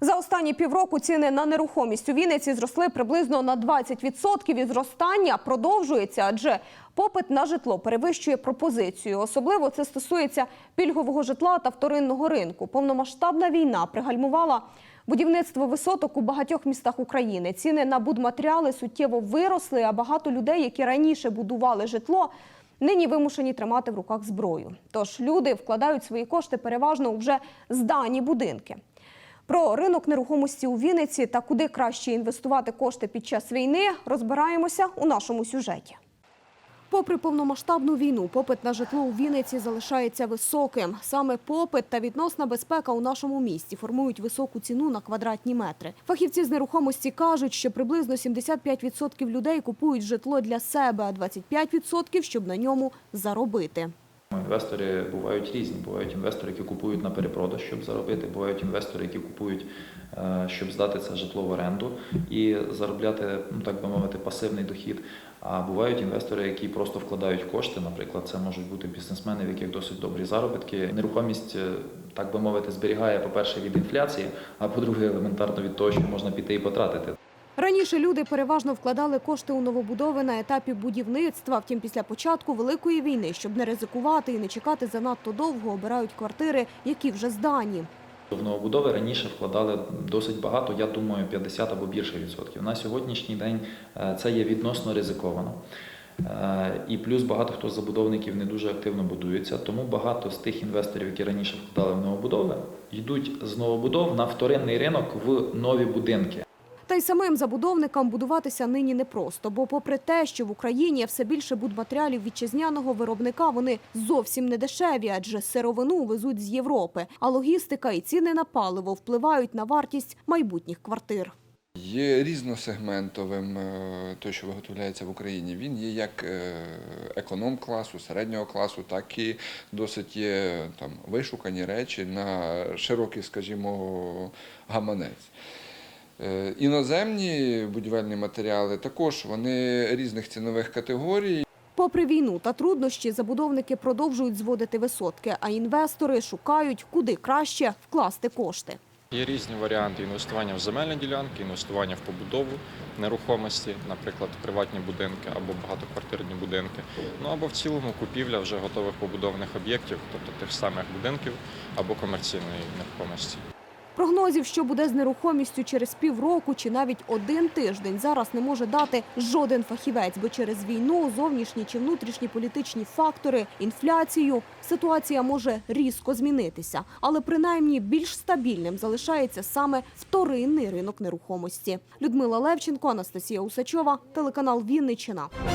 За останні півроку ціни на нерухомість у Вінниці зросли приблизно на 20% і зростання продовжується, адже попит на житло перевищує пропозицію. Особливо це стосується пільгового житла та вторинного ринку. Повномасштабна війна пригальмувала будівництво висоток у багатьох містах України. Ціни на будматеріали суттєво виросли, а багато людей, які раніше будували житло, нині вимушені тримати в руках зброю. Тож люди вкладають свої кошти переважно у вже здані будинки. Про ринок нерухомості у Вінниці та куди краще інвестувати кошти під час війни розбираємося у нашому сюжеті. Попри повномасштабну війну, попит на житло у Вінниці залишається високим. Саме попит та відносна безпека у нашому місті формують високу ціну на квадратні метри. Фахівці з нерухомості кажуть, що приблизно 75% людей купують житло для себе, а 25% – щоб на ньому заробити. Інвестори бувають різні. Бувають інвестори, які купують на перепродаж, щоб заробити. Бувають інвестори, які купують, е, щоб здати це житло в оренду і заробляти, ну так би мовити, пасивний дохід. А бувають інвестори, які просто вкладають кошти. Наприклад, це можуть бути бізнесмени, в яких досить добрі заробітки. Нерухомість, е, так би мовити, зберігає, по-перше, від інфляції, а по-друге, елементарно від того, що можна піти і потратити. Раніше люди переважно вкладали кошти у новобудови на етапі будівництва. Втім, після початку великої війни, щоб не ризикувати і не чекати занадто довго, обирають квартири, які вже здані. В новобудови раніше вкладали досить багато, я думаю, 50 або більше відсотків. На сьогоднішній день е, це є відносно ризиковано. Е, І плюс багато хто з забудовників не дуже активно будується, тому багато з тих інвесторів, які раніше вкладали в новобудови, йдуть з новобудов на вторинний ринок в нові будинки. Й самим забудовникам будуватися нині непросто, бо попри те, що в Україні все більше будматеріалів вітчизняного виробника, вони зовсім не дешеві, адже сировину везуть з Європи. А логістика і ціни на паливо впливають на вартість майбутніх квартир. Є різносегментовим е, той, що виготовляється в Україні. Він є як е, економ-класу, середнього класу, так і досить є там вишукані речі на широкий, скажімо, гаманець. Е, Іноземні будівельні матеріали також вони різних цінових категорій. Попри війну та труднощі, забудовники продовжують зводити висотки, а інвестори шукають, куди краще вкласти кошти. Є різні варіанти інвестування в земельні ділянки, інвестування в побудову нерухомості, наприклад, приватні будинки або багатоквартирні будинки. Ну або в цілому купівля вже готових побудованих об'єктів, тобто тих самих будинків або комерційної нерухомості. Прогнозів, що буде з нерухомістю через півроку чи навіть один тиждень, зараз не може дати жоден фахівець, бо через війну, зовнішні чи внутрішні політичні фактори, інфляцію ситуація може різко змінитися. Але принаймні більш стабільним залишається саме вторинний ринок нерухомості. Людмила Левченко, Анастасія Усачова, телеканал Вінниччина.